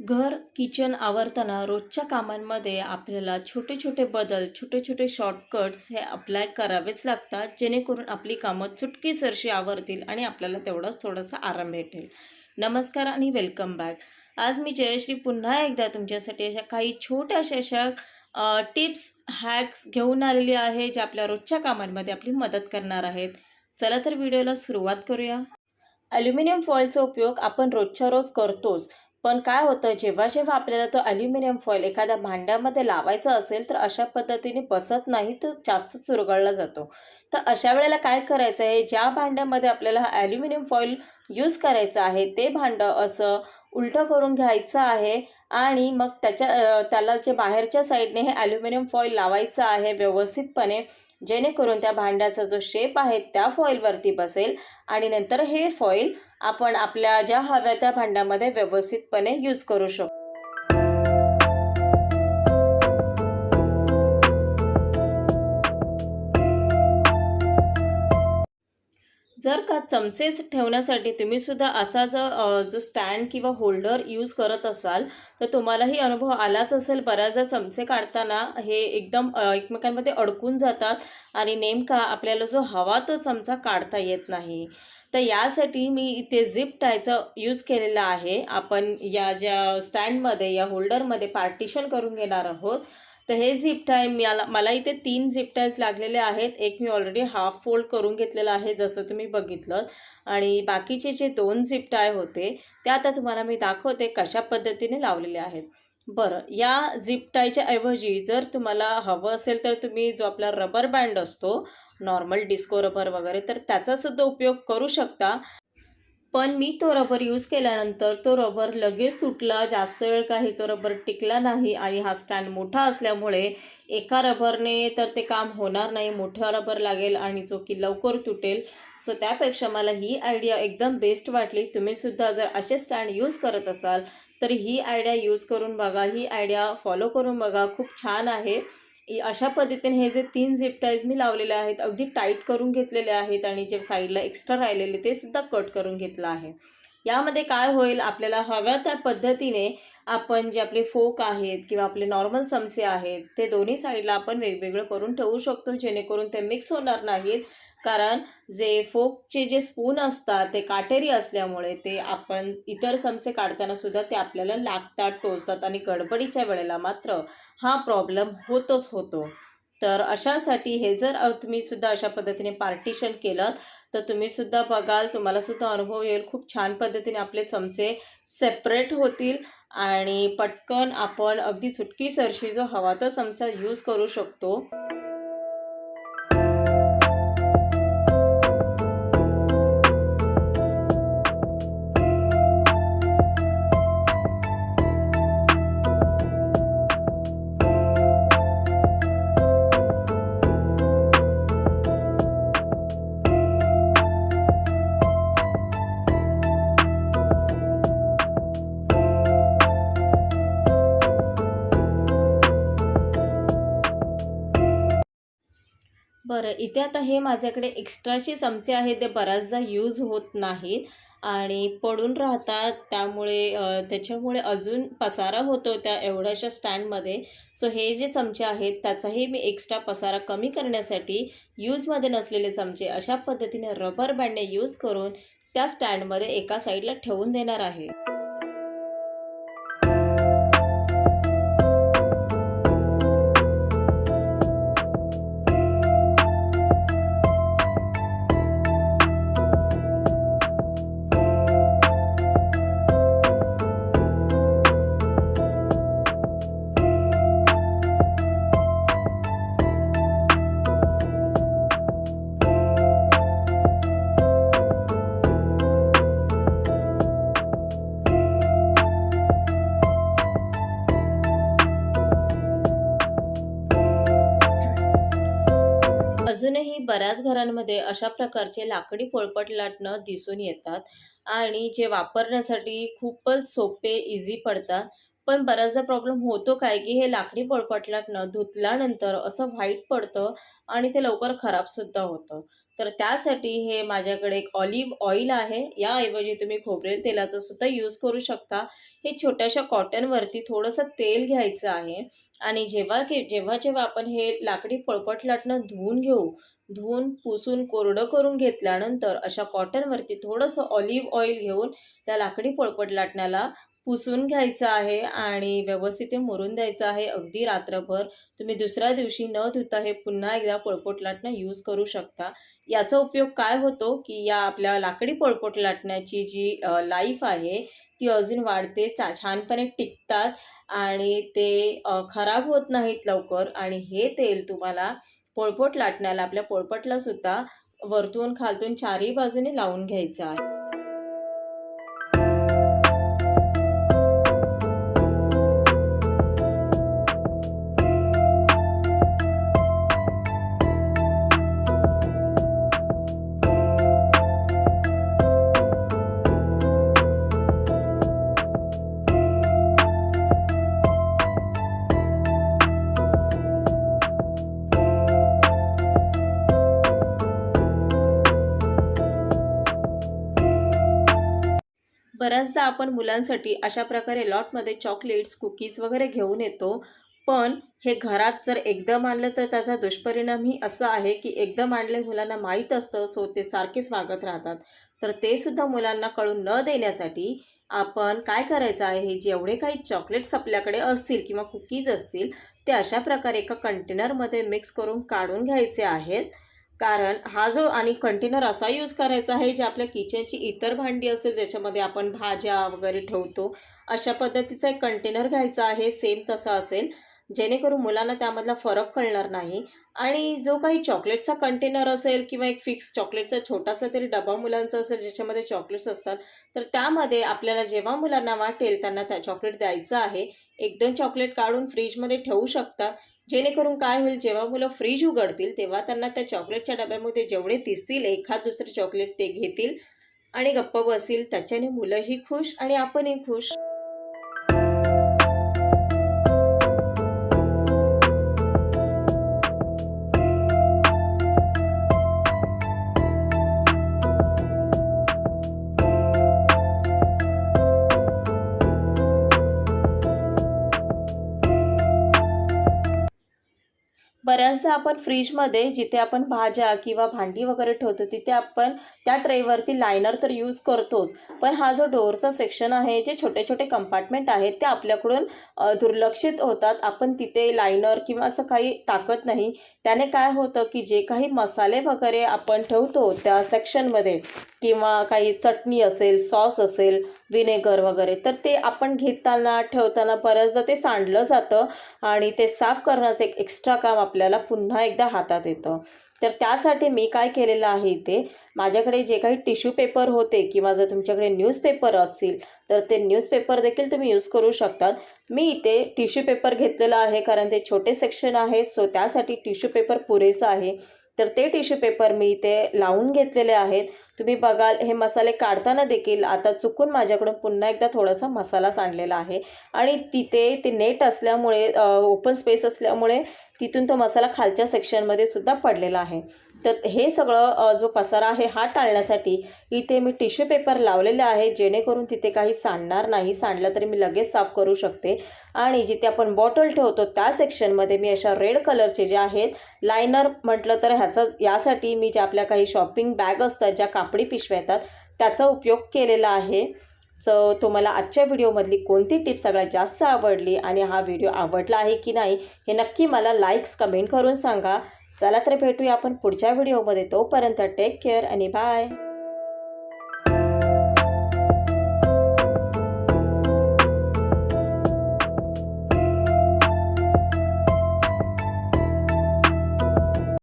घर किचन आवरताना रोजच्या कामांमध्ये आपल्याला छोटे छोटे बदल छोटे छोटे शॉर्टकट्स हे अप्लाय करावेच लागतात जेणेकरून आपली कामं चुटकीसरशी आवरतील आणि आपल्याला तेवढाच थोडासा आराम भेटेल. नमस्कार आणि वेलकम बॅक आज मी जयश्री पुन्हा एकदा तुमच्यासाठी अशा काही छोट्याशा अशा टिप्स हॅक्स घेऊन आलेली आहे ज्या आपल्या रोजच्या कामांमध्ये आपली मदत करणार आहेत. चला तर व्हिडिओला सुरुवात करूया. ॲल्युमिनियम फॉईलचा उपयोग आपण रोजच्या रोज करतोच. पण काय होतं जेव्हा जेव्हा आपल्याला तो ॲल्युमिनियम फॉईल एखाद्या भांड्यामध्ये लावायचा असेल तर अशा पद्धतीने बसत नाही तर जास्त चुरगळला जातो. तर अशा वेळेला काय करायचं आहे ज्या भांड्यामध्ये आपल्याला हा ॲल्युमिनियम फॉईल यूज करायचं आहे ते भांडं असं उलटं करून घ्यायचं आहे आणि मग त्याच्या त्याला जे बाहेरच्या साईडने हे ॲल्युमिनियम फॉईल लावायचं आहे व्यवस्थितपणे जेणेकरून त्या भांड्याचा जो शेप आहे त्या फॉईलवरती बसेल. आणि नंतर हे फॉईल आपण आपल्या ज्या हव्या त्या भांड्यामध्ये व्यवस्थितपणे यूज करू शकतो. जर का चमचेच ठेवण्यासाठी तुम्ही सुद्धा असा जो जो स्टँड किंवा होल्डर यूज करत असाल तर तुम्हालाही अनुभव आलाच असेल. बऱ्याचदा चमचे काढताना हे एकदम एकमेकांमध्ये अडकून जातात आणि नेमका आपल्याला जो हवा तो चमचा काढता येत नाही. तर यासाठी मी इथे झिप टायचा यूज केलेला आहे. आपण या ज्या स्टँडमध्ये या होल्डरमध्ये पार्टिशन करून घेणार आहोत. तर हे झिप टाय मला मला इथे तीन झिप टायज लागलेले आहेत. एक मी ऑलरेडी हाफ फोल्ड करून घेतलेला आहे जसं तुम्ही बघितलं. आणि बाकीचे जे दोन झिप टाय होते ते आता तुम्हाला मी दाखवते कशा पद्धतीने लावलेले आहेत. बरं या झिप टायच्या ऐवजी जर तुम्हाला हवं असेल तर तुम्ही जो आपला रबर बँड असतो नॉर्मल डिस्को रबर वगैरे तर त्याचासुद्धा उपयोग करू शकता. पण मी तो रबर यूज केल्यानंतर तो रबर लगेच तुटला. जास्त वेळ काही तो रबर टिकला नाही आणि हा स्टँड मोठा असल्यामुळे एका रबरने तर ते काम होणार नाही. मोठा रबर लागेल आणि जो की लवकर तुटेल. सो त्यापेक्षा मला ही आयडिया एकदम बेस्ट वाटली. तुम्हीसुद्धा जर असे स्टँड यूज करत असाल तर ही आयडिया यूज करून बघा. ही आयडिया फॉलो करून बघा. खूप छान आहे. अशा पद्धतीने हे जे तीन झिप टाईज मी लावलेले आहेत अगदी टाईट करून घेतलेले आहेत आणि जे साईडला एक्स्ट्रा राहिलेले ते सुद्धा कट करून घेतलं आहे. यामध्ये काय होईल? आपल्याला हव्या त्या पद्धतीने आपण जे आपले फोक आहेत किंवा आपले नॉर्मल चमचे आहेत ते दोन्ही साईडला आपण वेगवेगळं करून ठेवू शकतो जेणेकरून ते मिक्स होणार नाहीत. कारण जे फोकचे जे स्पून असतात ते काटेरी असल्यामुळे ते आपण इतर चमचे काढताना सुद्धा ते आपल्याला लागतात टोचतात आणि गडबडीच्या वेळेला मात्र हा प्रॉब्लेम होतोच होतो. तर अशासाठी हे जर तुम्ही सुद्धा अशा पद्धतीने पार्टिशन केलं तर तुम्ही सुद्धा बघाल तुम्हाला सुद्धा अनुभव येईल. खूप छान पद्धतीने आपले चमचे सेपरेट होतील आणि पटकन आपण अगदी चुटकीसरशी जो हवा तो चमचा यूज करू शकतो. बरं इथे आता हे माझ्याकडे एक्स्ट्राचे चमचे आहेत ते बऱ्याचदा यूज होत नाहीत आणि पडून राहतात. त्यामुळे त्याच्यामुळे अजून पसारा होतो त्या एवढ्याशा स्टँडमध्ये. सो हे जे चमचे आहेत त्याचाही मी एक्स्ट्रा पसारा कमी करण्यासाठी यूजमध्ये नसलेले चमचे अशा पद्धतीने रबर बँडने यूज करून त्या स्टँडमध्ये एका साईडला ठेवून देणार आहे. मध्ये अशा प्रकारचे लाकडी पोळपट लाटणं दिसून येतात आणि जे वापरण्यासाठी खूपच सोपे इझी पडतात. पण बऱ्याचदा प्रॉब्लेम होतो काय की हे लाकडी पोळपट लाटणं धुतल्यानंतर असं व्हाईट पडतं आणि ते लवकर खराबसुद्धा होतं. तर त्यासाठी हे माझ्याकडे एक ऑलिव्ह ऑइल आहे. याऐवजी तुम्ही खोबरेल तेलाचा सुद्धा यूज करू शकता. हे छोट्याशा कॉटनवरती थोडंसं तेल घ्यायचं आहे आणि जेव्हा की जेव्हा जेव्हा आपण हे लाकडी पळपट लाटणं धुवून घेऊ धुवून पुसून कोरडं करून घेतल्यानंतर अशा कॉटनवरती थोडंसं ऑलिव्ह ऑइल घेऊन त्या लाकडी पोळपट लाटण्याला पुसून घ्यायचं आहे आणि व्यवस्थित ते मुरून द्यायचं आहे. अगदी रात्रभर तुम्ही दुसऱ्या दिवशी न धुता हे पुन्हा एकदा पळपोट लाटणं यूज करू शकता. याचा उपयोग काय होतो की या आपल्या लाकडी पळपोट लाटण्याची जी लाईफ आहे ती अजून वाढते चा छानपणे टिकतात आणि ते खराब होत नाहीत लवकर आणि हे तेल तुम्हाला पोळपट लाटण्याला आपल्या पोळपटला सुद्धा वरतून खालतून चारही बाजूने लावून घ्यायचं आहे. बऱ्याचदा आपण मुलांसाठी अशा प्रकारे लॉटमध्ये चॉकलेट्स कुकीज वगैरे घेऊन येतो. पण हे घरात जर एकदम आणलं तर त्याचा दुष्परिणाम ही असा आहे की एकदम आणले मुलांना माहीत असतं सो ते सारखेच मागत राहतात. तर ते सुद्धा मुलांना कळून न देण्यासाठी आपण काय करायचं आहे? हे जेवढे काही चॉकलेट्स आपल्याकडे असतील किंवा कुकीज असतील ते अशा प्रकारे एका कंटेनरमध्ये मिक्स करून काढून घ्यायचे आहेत. कारण हा जो आणि कंटेनर असा यूज करायचा आहे जे आपल्या किचनची इतर भांडी असेल ज्याच्यामध्ये आपण भाज्या वगैरे ठेवतो अशा पद्धतीचा एक कंटेनर घ्यायचा आहे. सेम तसा असेल. जेणेकरून मुलांना त्यामधला फरक कळणार नाही. आणि जो काही चॉकलेटचा कंटेनर असेल किंवा एक फिक्स चॉकलेटचा छोटासा तरी डबा मुलांचा असेल ज्याच्यामध्ये चॉकलेट्स असतात तर त्यामध्ये आपल्याला जेव्हा मुलांना वाटेल त्यांना त्या चॉकलेट द्यायचं आहे. एक दोन चॉकलेट काढून फ्रीजमध्ये ठेवू शकतात. जेणेकरून काय होईल जेव्हा मुलं फ्रीज उघडतील तेव्हा त्यांना त्या चॉकलेटच्या डब्यामध्ये जेवढे दिसतील एखाद दुसरे चॉकलेट ते घेतील आणि गप्प बसतील. त्याच्याने मुलंही खुश आणि आपणही खुश. बऱ्याचदा आपण फ्रीजमध्ये जिथे आपण भाज्या किंवा भांडी वगैरे ठेवतो तिथे आपण त्या ट्रेवरती लायनर तर यूज करतोच. पण हा जो डोअरचा सेक्शन आहे जे छोटे छोटे कंपार्टमेंट आहेत ते आपल्याकडून दुर्लक्षित होतात. आपण तिथे लायनर किंवा असं काही टाकत नाही. त्याने काय होतं की जे काही मसाले वगैरे आपण ठेवतो त्या सेक्शनमध्ये किंवा काही चटणी असेल सॉस असेल विनेगर वगैरे तर ते आपण घेताना ठेवताना बऱ्याचदा ते सांडलं जातं आणि ते साफ करण्याचं एक एक्स्ट्रा काम आपल्याला पुन्हा एकदा हातात येतं. तर त्यासाठी मी काय केलेलं आहे इथे? माझ्याकडे जे काही टिश्यू पेपर होते किंवा जर तुमच्याकडे न्यूजपेपर असतील तर ते न्यूजपेपर देखील तुम्ही यूज करू शकतात. मी इथे टिश्यू पेपर घेतलेलं आहे कारण ते छोटे सेक्शन आहे सो त्यासाठी टिश्यू पेपर पुरेसं आहे. तर ते टिश्यू पेपर मी इथे लावून घेतलेले आहेत. तुम्ही बघाल हे मसाले काढताना देखील आता चुकून माझ्याकडून पुन्हा एकदा थोडासा मसाला सांडलेला आहे. आणि तिथे ते नेट असल्यामुळे ओपन स्पेस असल्यामुळे तिथून तो मसाला खालच्या सेक्शनमध्ये सुद्धा पडलेला आहे. तर हे सगळं जो पसारा आहे हा टाळण्यासाठी इथे मी टिश्यू पेपर लावलेले आहे जेणेकरून तिथे काही सांडणार नाही. सांडलं तरी मी लगेच साफ करू शकते. आणि जिथे आपण बॉटल ठेवतो त्या सेक्शनमध्ये मी अशा रेड कलरचे जे आहेत लायनर म्हटलं तर ह्याचा यासाठी मी ज्या आपल्या काही शॉपिंग बॅग असतात ज्या कापडी पिशव्या येतात त्याचा उपयोग केलेला आहे. सो तुम्हाला आजच्या व्हिडिओमधली कोणती टिप सगळ्यात जास्त आवडली आणि हा व्हिडिओ आवडला आहे की नाही हे नक्की मला लाईक्स कमेंट करून सांगा. चला तर भेटूया आपण पुढच्या व्हिडिओमध्ये. तोपर्यंत टेक केअर आणि बाय